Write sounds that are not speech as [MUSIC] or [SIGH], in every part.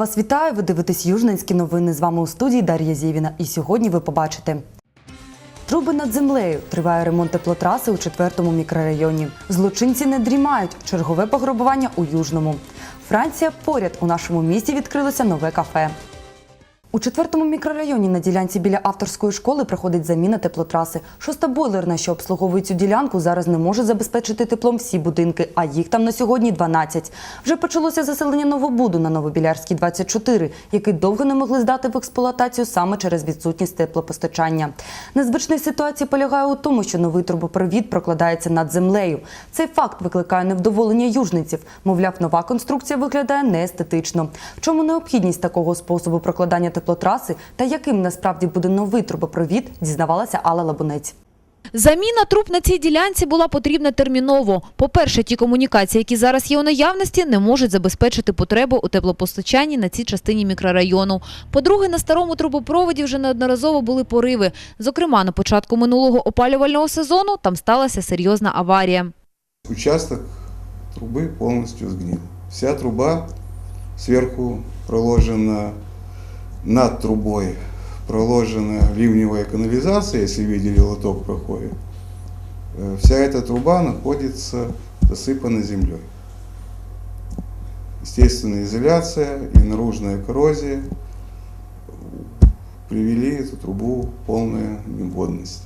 Вас вітаю. Ви дивитесь Южненські новини. З вами у студії Дар'я Зєвіна. І сьогодні ви побачите. Труби над землею. Триває ремонт теплотраси у четвертому мікрорайоні. Злочинці не дрімають. Чергове пограбування у Южному. Франція поряд у нашому місті відкрилося нове кафе. У четвертому мікрорайоні на ділянці біля авторської школи проходить заміна теплотраси. Шоста бойлерна, що обслуговує цю ділянку, зараз не може забезпечити теплом всі будинки, а їх там на сьогодні 12. Вже почалося заселення новобуду на Новобілярській 24, який довго не могли здати в експлуатацію саме через відсутність теплопостачання. Незвичність ситуації полягає у тому, що новий трубопровід прокладається над землею. Цей факт викликає невдоволення южниців. Мовляв, нова конструкція виглядає неестетично. В чому необхідність такого способу прокладання теплотраси та яким насправді буде новий трубопровід, дізнавалася Алла Лабунець. Заміна труб на цій ділянці була потрібна терміново. По-перше, ті комунікації, які зараз є у наявності, не можуть забезпечити потребу у теплопостачанні на цій частині мікрорайону. По-друге, на старому трубопроводі вже неодноразово були пориви. Зокрема, на початку минулого опалювального сезону там сталася серйозна аварія. Участок трубы полностью сгнил. Вся труба сверху проложена над трубой проложена ливневая канализация, если видели, лоток проходит. Э, Вся эта труба находится засыпана землей. Естественная изоляция и наружная коррозия привели эту трубу в полную негодность.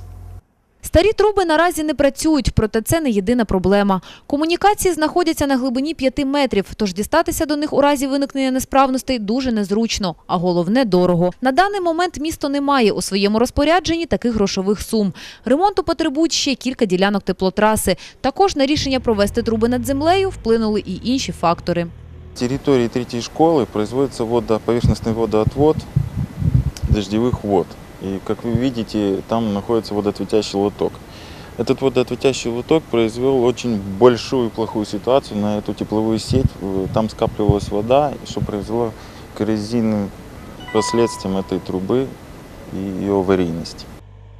Старі труби наразі не працюють, проте це не єдина проблема. Комунікації знаходяться на глибині 5 метрів, тож дістатися до них у разі виникнення несправностей дуже незручно, а головне – дорого. На даний момент місто не має у своєму розпорядженні таких грошових сум. Ремонту потребують ще кілька ділянок теплотраси. Також на рішення провести труби над землею вплинули і інші фактори. На территории третьей школы производится водо, поверхностный водоотвод дождевых вод. И, как вы видите, там находится водоотводящий лоток. Этот водоотводящий лоток произвел очень большую плохую ситуацию на эту тепловую сеть. Э, Там скапливалась вода, что произвело коррозийным последствием этой трубы и ее аварийности.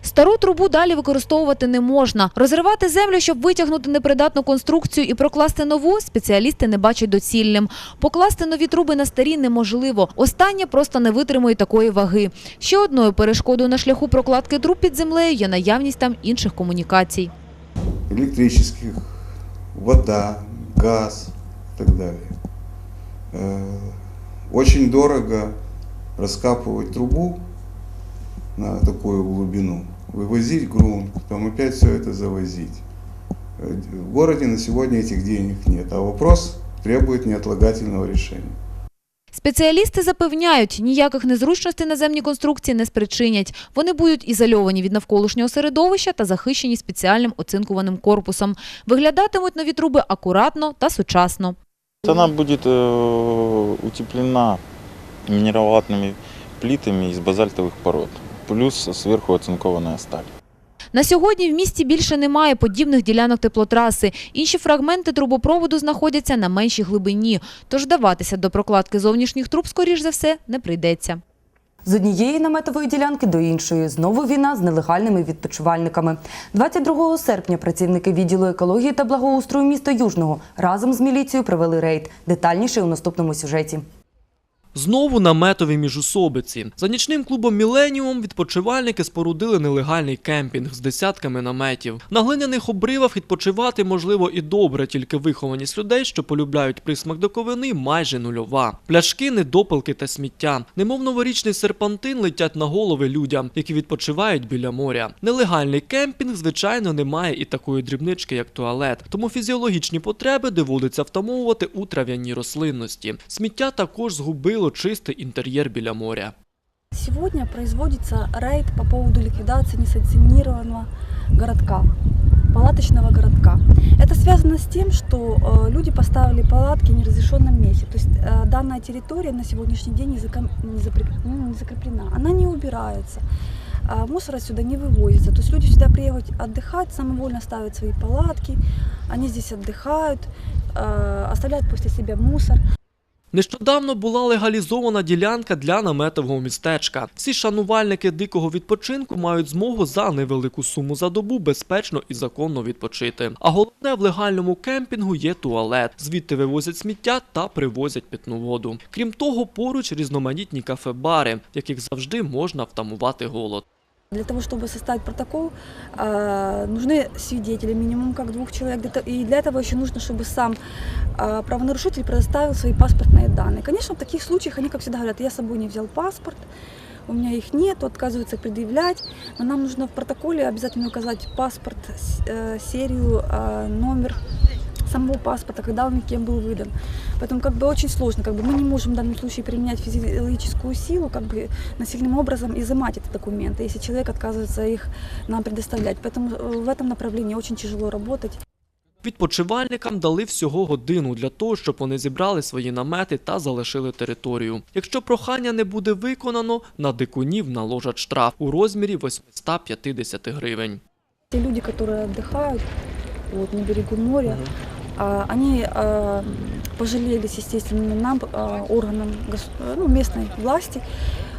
Стару трубу далі використовувати не можна. Розривати землю, щоб витягнути непридатну конструкцію і прокласти нову, спеціалісти не бачать доцільним. Покласти нові труби на старі неможливо. Останнє просто не витримує такої ваги. Ще одною перешкодою на шляху прокладки труб під землею є наявність там інших комунікацій. электрических, вода, газ и так далее. Э, Очень дорого раскапывать трубу на такую глубину, вывозить грунт, потом опять все это завозить. Э, В городе на сегодня этих денег нет, а вопрос требует неотлагательного решения. Спеціалісти запевняють, ніяких незручностей наземні конструкції не спричинять. Вони будуть ізольовані від навколишнього середовища та захищені спеціальним оцинкуваним корпусом. Виглядатимуть нові труби акуратно та сучасно. Она будет э, утеплена минералатными плитами из базальтовых пород, плюс сверху оцинкованная сталь. На сьогодні в місті більше немає подібних ділянок теплотраси. Інші фрагменти трубопроводу знаходяться на меншій глибині, тож вдаватися до прокладки зовнішніх труб, скоріш за все, не прийдеться. З однієї наметової ділянки до іншої знову війна з нелегальними відпочивальниками. 22 серпня працівники відділу екології та благоустрою міста Южного разом з міліцією провели рейд. Детальніше у наступному сюжеті. Знову наметові міжусобиці. За нічним клубом Міленіум відпочивальники спорудили нелегальний кемпінг з десятками наметів. На глиняних обривах відпочивати можливо і добре, тільки вихованість людей, що полюбляють присмак доковини, майже нульова. Пляшки, недопалки та сміття. Немов новорічний серпантин летять на голови людям, які відпочивають біля моря. Нелегальний кемпінг, звичайно, не має і такої дрібнички, як туалет, тому фізіологічні потреби доводиться втамовувати у трав'яній рослинності. Сміття також згубило чистий інтер'єр біля моря. Сегодня производится рейд по поводу ликвидации несанкционированного городка, палаточного городка. Это связано с тем, что э, люди поставили палатки в неразрешенном месте. То есть э, данная территория на сегодняшний день не, заком- не запрек- ну, не закреплена. Она не убирается. А мусор отсюда не вывозится. То есть люди сюда приехать отдыхать, самовольно ставят свои палатки, они здесь отдыхают, э, оставляют после себя мусор. Нещодавно була легалізована ділянка для наметового містечка. Всі шанувальники дикого відпочинку мають змогу за невелику суму за добу безпечно і законно відпочити. А головне в легальному кемпінгу є туалет. Звідти вивозять сміття та привозять питну воду. Крім того, поруч різноманітні кафе-бари, в яких завжди можна втамувати голод. Для того, чтобы составить протокол, э, нужны свидетели, минимум как двух человек. Для то- И для этого еще нужно, чтобы сам э, правонарушитель предоставил свои паспортные данные. Конечно, в таких случаях они, как всегда, говорят, я с собой не взял паспорт, у меня их нет, отказываются предъявлять. Но нам нужно в протоколе обязательно указать паспорт, с- э, серию, э, номер самого паспорта, когда он и кем был выдан. Поэтому как бы очень сложно, как бы мы не можем в данном случае применять физиологическую силу, как бы насильным образом изымать эти документы, если человек отказывается их нам предоставлять. Поэтому э, в этом направлении очень тяжело работать. Відпочивальникам дали всього годину для того, щоб вони зібрали свої намети та залишили територію. Якщо прохання не буде виконано, на дикунів наложать штраф у розмірі 850 гривень. Те люди, которые отдыхают вот, на берегу моря, а, они а, пожалелись, естественно, нам, а, органам гос- э, ну, местной власти,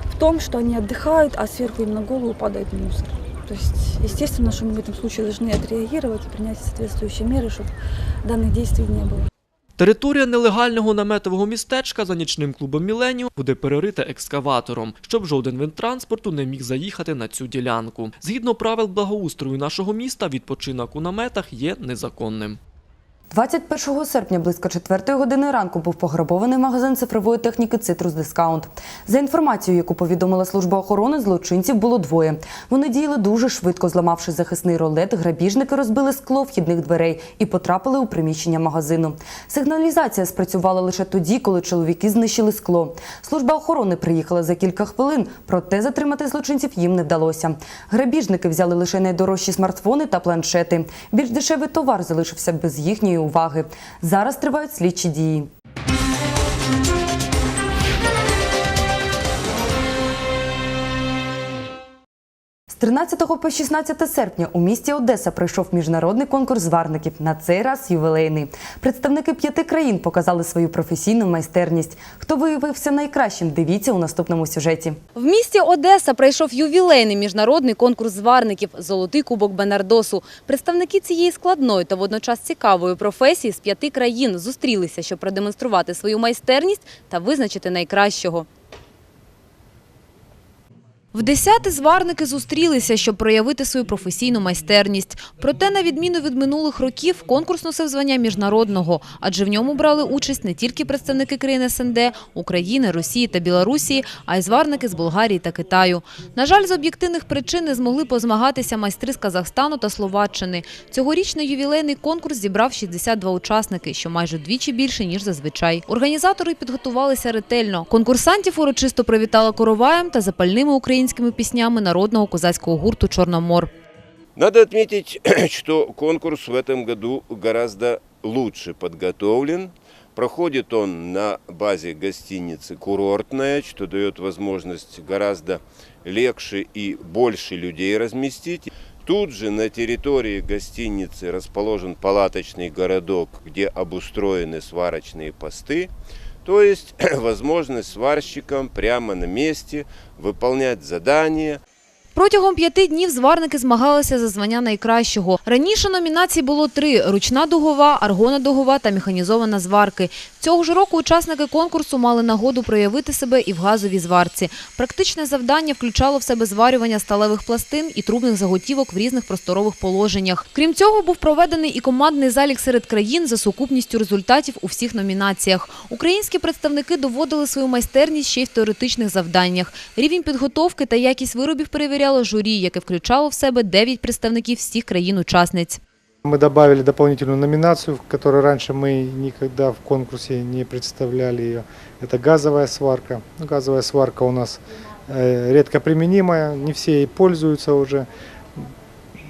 в том, что они отдыхают, а сверху им на голову падает мусор. То есть, естественно, что мы в этом случае должны отреагировать и принять соответствующие меры, чтобы данных действий не было. Територія нелегального наметового містечка за нічним клубом Міленіум буде перерита екскаватором, щоб жоден вид транспорту не міг заїхати на цю ділянку. Згідно правил благоустрою нашого міста, відпочинок у наметах є незаконним. 21 серпня близько 4 години ранку був пограбований магазин цифрової техніки Цитрус Дискаунт. За інформацією, яку повідомила служба охорони, злочинців було двоє. Вони діяли дуже швидко, зламавши захисний ролет, грабіжники розбили скло вхідних дверей і потрапили у приміщення магазину. Сигналізація спрацювала лише тоді, коли чоловіки знищили скло. Служба охорони приїхала за кілька хвилин, проте затримати злочинців їм не вдалося. Грабіжники взяли лише найдорожчі смартфони та планшети. Більш дешевий товар залишився без їхньої уваги. Зараз тривають слідчі дії. 13 по 16 серпня у місті Одеса пройшов міжнародний конкурс зварників. На цей раз ювілейний. Представники п'яти країн показали свою професійну майстерність. Хто виявився найкращим? Дивіться у наступному сюжеті. В місті Одеса пройшов ювілейний міжнародний конкурс зварників «Золотий кубок Бенардосу». Представники цієї складної та водночас цікавої професії з п'яти країн зустрілися, щоб продемонструвати свою майстерність та визначити найкращого. В десяти зварники зустрілися, щоб проявити свою професійну майстерність. Проте, на відміну від минулих років, конкурс носив звання міжнародного, адже в ньому брали участь не тільки представники країн СНД, України, Росії та Білорусі, а й зварники з Болгарії та Китаю. На жаль, з об'єктивних причин не змогли позмагатися майстри з Казахстану та Словаччини. Цьогорічний ювілейний конкурс зібрав 62 учасники, що майже вдвічі більше, ніж зазвичай. Організатори підготувалися ретельно. Конкурсантів урочисто привітала короваєм та запальними українськими піснями народного козацького гурту «Чорномор». Надо отметить, [CLEARS THROAT] что конкурс в этом году гораздо лучше подготовлен. Проходит он на базе гостиницы «Курортная», что дает возможность гораздо легче и больше людей разместить. Тут же на территории гостиницы расположен палаточный городок, где обустроены сварочные посты. То есть [CLEARS THROAT] возможность сварщикам прямо на месте выполнять задания, Протягом п'яти днів зварники змагалися за звання найкращого. Раніше номінацій було три – ручна дугова, аргона дугова та механізована зварки. Цього ж року учасники конкурсу мали нагоду проявити себе і в газовій зварці. Практичне завдання включало в себе зварювання сталевих пластин і трубних заготівок в різних просторових положеннях. Крім цього, був проведений і командний залік серед країн за сукупністю результатів у всіх номінаціях. Українські представники доводили свою майстерність ще й в теоретичних завданнях. Рівень підготовки та якість виробів перевіряло журі, яке включало в себе 9 представників всіх країн-учасниць. Мы добавили дополнительную номинацию, в которой раньше мы никогда в конкурсе не представляли ее. Это газовая сварка. Ну, газовая сварка у нас э, редко применимая, не все ей пользуются уже.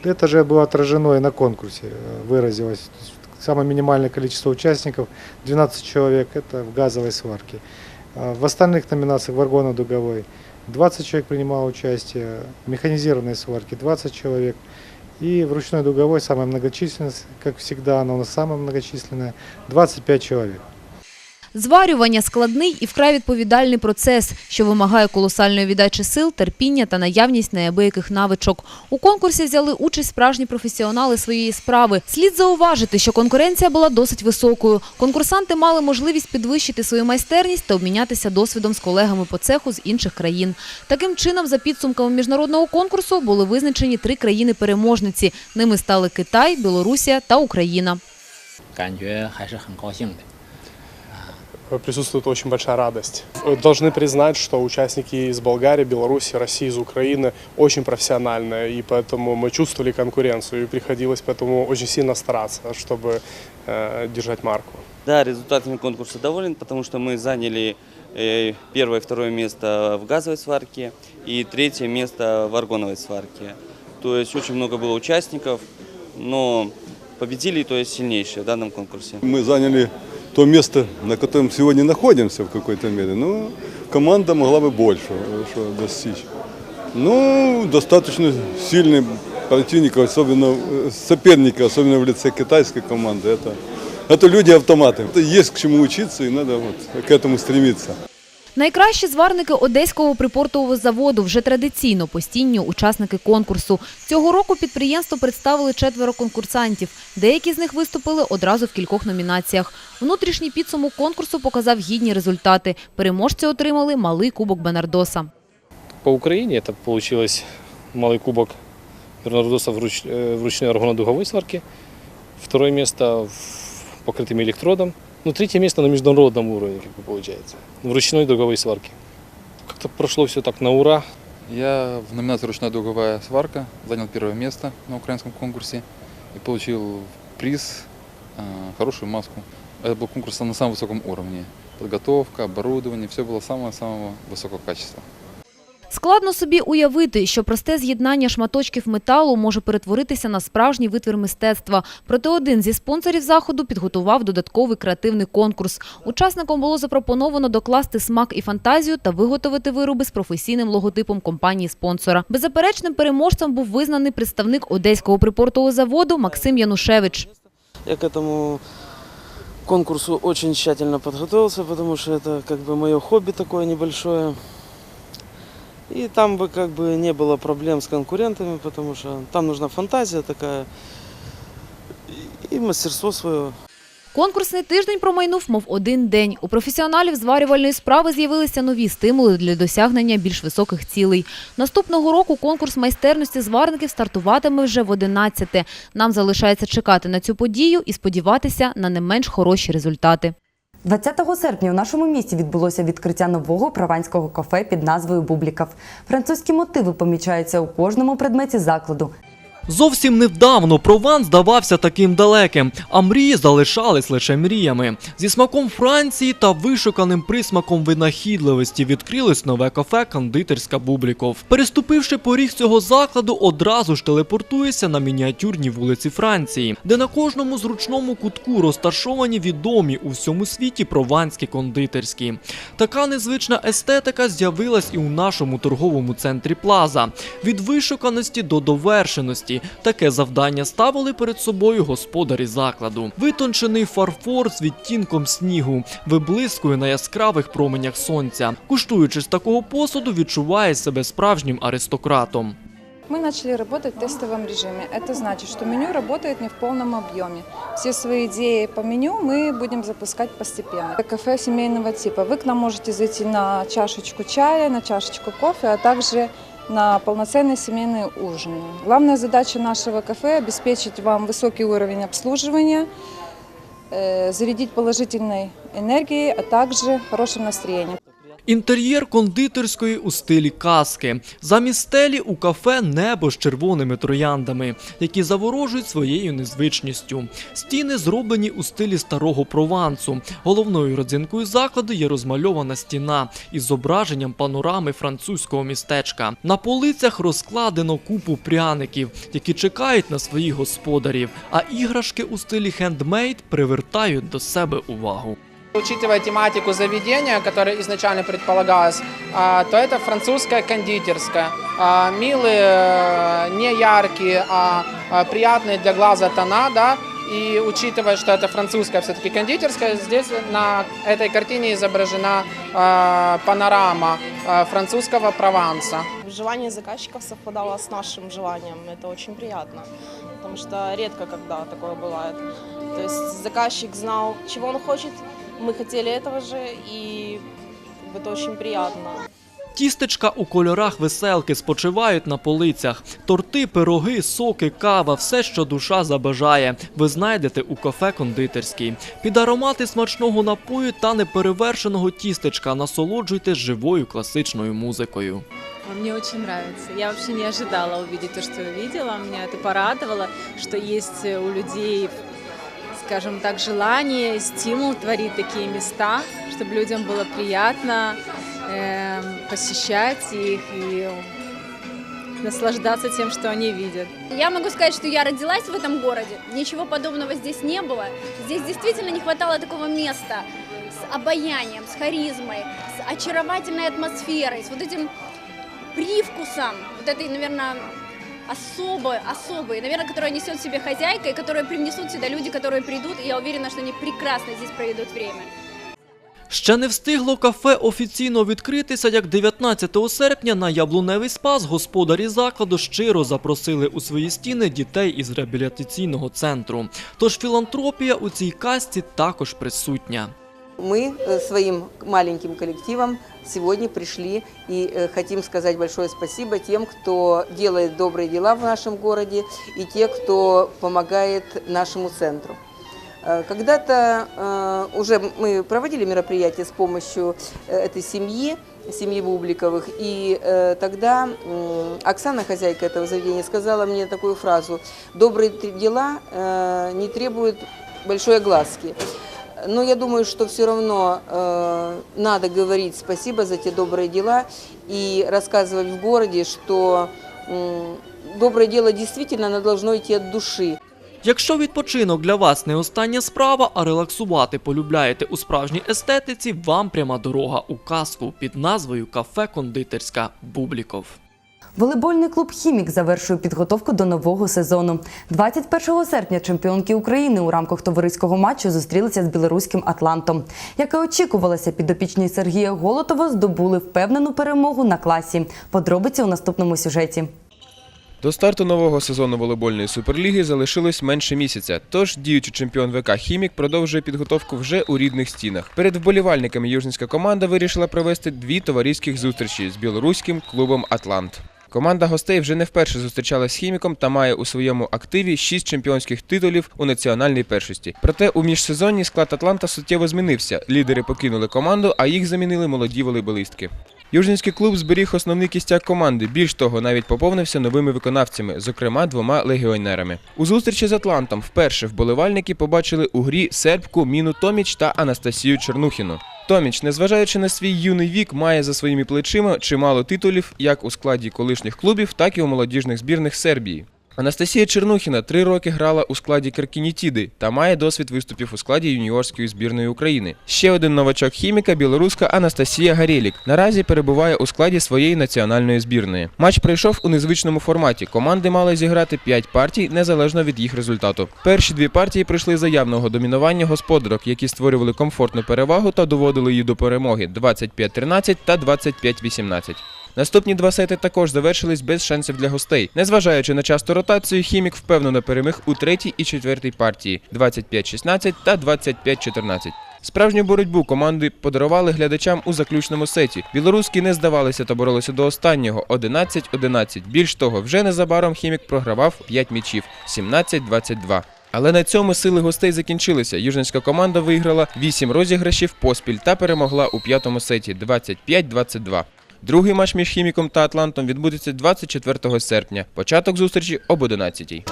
Это же было отражено и на конкурсе, э, выразилось. Самое минимальное количество участников, 12 человек, это в газовой сварке. А В остальных номинациях в аргонно-дуговой 20 человек принимало участие, в механизированной сварке 20 человек, и в ручной дуговой самая многочисленность, как всегда, она у нас самая многочисленная, 25 человек. Зварювання складний і вкрай відповідальний процес, що вимагає колосальної віддачі сил, терпіння та наявність неабияких навичок. У конкурсі взяли участь справжні професіонали своєї справи. Слід зауважити, що конкуренція була досить високою. Конкурсанти мали можливість підвищити свою майстерність та обмінятися досвідом з колегами по цеху з інших країн. Таким чином, за підсумками міжнародного конкурсу були визначені три країни-переможниці. Ними стали Китай, Білорусія та Україна. 感觉还是很高兴的。 Присутствует очень большая радость. Должны признать, что участники из Болгарии, Беларуси, России, из Украины очень профессиональные, и поэтому мы чувствовали конкуренцию, и приходилось поэтому очень сильно стараться, чтобы э, держать марку. Да, результатами конкурса доволен, потому что мы заняли э, первое и второе место в газовой сварке и третье место в аргоновой сварке. То есть очень много было участников, но победили, то есть сильнейшие в данном конкурсе. Мы заняли то место, на котором сегодня находимся в какой-то мере, но команда могла бы больше э, что достичь. Ну, достаточно сильный противник, особенно э, соперника, особенно в лице китайской команды. Это, это люди-автоматы. Это Есть к чему учиться и надо вот к этому стремиться. Найкращі зварники Одеського припортового заводу вже традиційно постійні учасники конкурсу. Цього року підприємство представили четверо конкурсантів. Деякі з них виступили одразу в кількох номінаціях. Внутрішній підсумок конкурсу показав гідні результати. Переможці отримали малий кубок Бенардоса. По Украине это получилось малый кубок Бернардоса в, руч, э, в ручной аргонодуговой сварке, второе место в покрытым электродом, Ну, третье место на международном уровне, как бы получается, в ручной дуговой сварке. Как-то прошло все так на ура. Я в номинации «Ручная дуговая сварка» занял первое место на украинском конкурсе и получил приз э, «Хорошую маску». Это был конкурс на самом высоком уровне. Подготовка, оборудование, все было самого-самого высокого качества. Складно собі уявити, що просте з'єднання шматочків металу може перетворитися на справжній витвір мистецтва. Проте один зі спонсорів заходу підготував додатковий креативний конкурс. Учасникам було запропоновано докласти смак і фантазію та виготовити вироби з професійним логотипом компанії-спонсора. Беззаперечним переможцем був визнаний представник одеського припортового заводу Максим Янушевич. Я к этому конкурсу очень тщательно подготовился, потому что это как бы мое хобби такое небольшое. И там бы как бы не было проблем с конкурентами, потому что там нужна фантазия такая и мастерство свое. Конкурсний тиждень промайнув, мов один день. У професіоналів зварювальної справи з'явилися нові стимули для досягнення більш високих цілей. Наступного року конкурс майстерності зварників стартуватиме вже в 11-те. Нам залишається чекати на цю подію і сподіватися на не менш хороші результати. 20 серпня у нашому місті відбулося відкриття нового прованського кафе під назвою Бублікав. Французькі мотиви помічаються у кожному предметі закладу. Зовсім невдавно Прован здавався таким далеким, а мрії залишались лише мріями. Зі смаком Франції та вишуканим присмаком винахідливості відкрилось нове кафе Кондитерська Бубліков. Переступивши поріг цього закладу, одразу ж телепортуєшся на мініатюрні вулиці Франції, де на кожному зручному кутку розташовані відомі у всьому світі прованські кондитерські. Така незвична естетика з'явилась і у нашому торговому центрі Плаза. Від вишуканості до довершеності таке завдання ставили перед собою господарі закладу. Витончений фарфор з відтінком снігу виблискує на яскравих променях сонця. Куштуючи з такого посуду, відчуває себе справжнім аристократом. Мы начали работать в тестовом режиме. Это значит, что меню работает не в полном объеме. Все свои идеи по меню мы будем запускать постепенно. Это кафе семейного типа. Вы к нам можете зайти на чашечку чая, на чашечку кофе, а также на полноценный семейный ужин. Главная задача нашего кафе – обеспечить вам высокий уровень обслуживания, э, зарядить положительной энергией, а также хорошим настроением. Інтер'єр кондитерської у стилі казки. Замість стелі у кафе небо з червоними трояндами, які заворожують своєю незвичністю. Стіни зроблені у стилі старого провансу. Головною родзинкою закладу є розмальована стіна із зображенням панорами французького містечка. На полицях розкладено купу пряників, які чекають на своїх господарів. А іграшки у стилі хендмейд привертають до себе увагу. Учитывая тематику заведения, которая изначально предполагалась, а, то это французская кондитерская. Милые, э, не яркие, а а приятные для глаза тона, да, И учитывая, что это французская все-таки кондитерская, здесь на этой картине изображена э, панорама э, французского Прованса. Желание заказчиков совпадало с нашим желанием. Это очень приятно, потому что редко когда такое бывает. То есть заказчик знал, чего он хочет, мы хотели этого же, и как бы, это очень приятно. Тістечка у кольорах веселки спочивають на полицях. Торти, пироги, соки, кава все, що душа забажає. Ви знайдете у кафе кондитерській. Під аромати смачного напою та неперевершеного тістечка насолоджуйтесь живою класичною музикою. Мне очень нравится. Я вообще не ожидала увидеть то, что увидела. Меня это порадовало, что есть у людей, скажем так, желание, стимул творить такие места, чтобы людям было приятно эм, посещать их и наслаждаться тем, что они видят. Я могу сказать, что я родилась в этом городе. Ничего подобного здесь не было. Здесь действительно не хватало такого места с обаянием, с харизмой, с очаровательной атмосферой, с вот этим привкусом, вот этой, наверное, особой, особой, наверное, которая несет в себе хозяйка и которую привнесут сюда люди, которые придут, и я уверена, что они прекрасно здесь проведут время. Ще не встигло кафе офіційно відкритися, як 19 серпня на Яблуневий спас господарі закладу щиро запросили у свої стіни дітей із реабілітаційного центру. Тож філантропія у цій касті також присутня. Мы э, своим маленьким коллективом сегодня пришли и э, хотим сказать большое спасибо тем, кто делает добрые дела в нашем городе и те, кто помогает нашему центру. Э, Когда-то уже мы проводили мероприятие с помощью этой семьи, семьи Бубликовых, и тогда Оксана, хозяйка этого заведения, сказала мне такую фразу «Добрые дела не требуют большой огласки». Но я думаю, что все равно э, надо говорить спасибо за те добрые дела и рассказывать в городе, что м, доброе дело действительно оно должно идти от души. Якщо відпочинок для вас не остання справа, а релаксувати полюбляєте у справжній естетиці, вам пряма дорога у казку під назвою Кафе Кондитерська Бубліков. Волейбольний клуб Хімік завершує підготовку до нового сезону. 21 серпня чемпіонки України у рамках товариського матчу зустрілися з білоруським Атлантом. Як і очікувалося, підопічні Сергія Голотова здобули впевнену перемогу на класі. Подробиці у наступному сюжеті. До старту нового сезону волейбольної суперліги залишилось менше місяця. Тож діючий чемпіон ВК Хімік продовжує підготовку вже у рідних стінах. Перед вболівальниками южницька команда вирішила провести дві товариських зустрічі з білоруським клубом Атлант. Команда гостей вже не вперше зустрічалась з хіміком та має у своєму активі шість чемпіонських титулів у національній першості. Проте у міжсезонні склад Атланта суттєво змінився. Лідери покинули команду, а їх замінили молоді волейболистки. Южницький клуб зберіг основний кістяк команди. Більш того, навіть поповнився новими виконавцями, зокрема двома легіонерами. У зустрічі з Атлантом вперше вболівальники побачили у грі сербку Міну Томіч та Анастасію Чернухіну. Томіч, незважаючи на свій юний вік, має за своїми плечима чимало титулів як у складі колишніх клубів, так і у молодіжних збірних Сербії. Анастасія Чернухіна три роки грала у складі Керкінітіди та має досвід виступів у складі юніорської збірної України. Ще один новачок хіміка білоруска Анастасія Гарєлік. Наразі перебуває у складі своєї національної збірної. Матч пройшов у незвичному форматі. Команди мали зіграти 5 партій незалежно від їх результату. Перші дві партії пройшли за явного домінування господарок, які створювали комфортну перевагу та доводили її до перемоги 25-13 та 25-18. Наступні два сети також завершились без шансів для гостей. Незважаючи на часту ротацію, хімік впевнено переміг у третій і четвертій партії 25-16 та 25-14. Справжню боротьбу команди подарували глядачам у заключному сеті. Білоруські не здавалися та боролися до останнього 11-11. Більш того, вже незабаром хімік програвав 5 м'ячів 17-22. Але на цьому сили гостей закінчилися. Южненська команда виграла 8 розіграшів поспіль та перемогла у п'ятому сеті 25-22. Другий матч між хіміком та Атлантом відбудеться 24 серпня. Початок зустрічі об 11-й.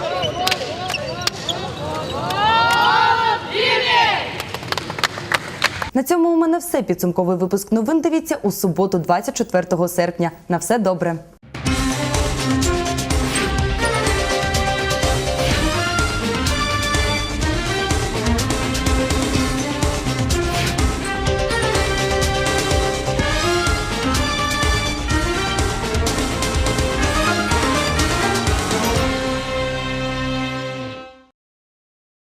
На цьому у мене все. Підсумковий випуск новин дивіться у суботу, 24 серпня. На все добре.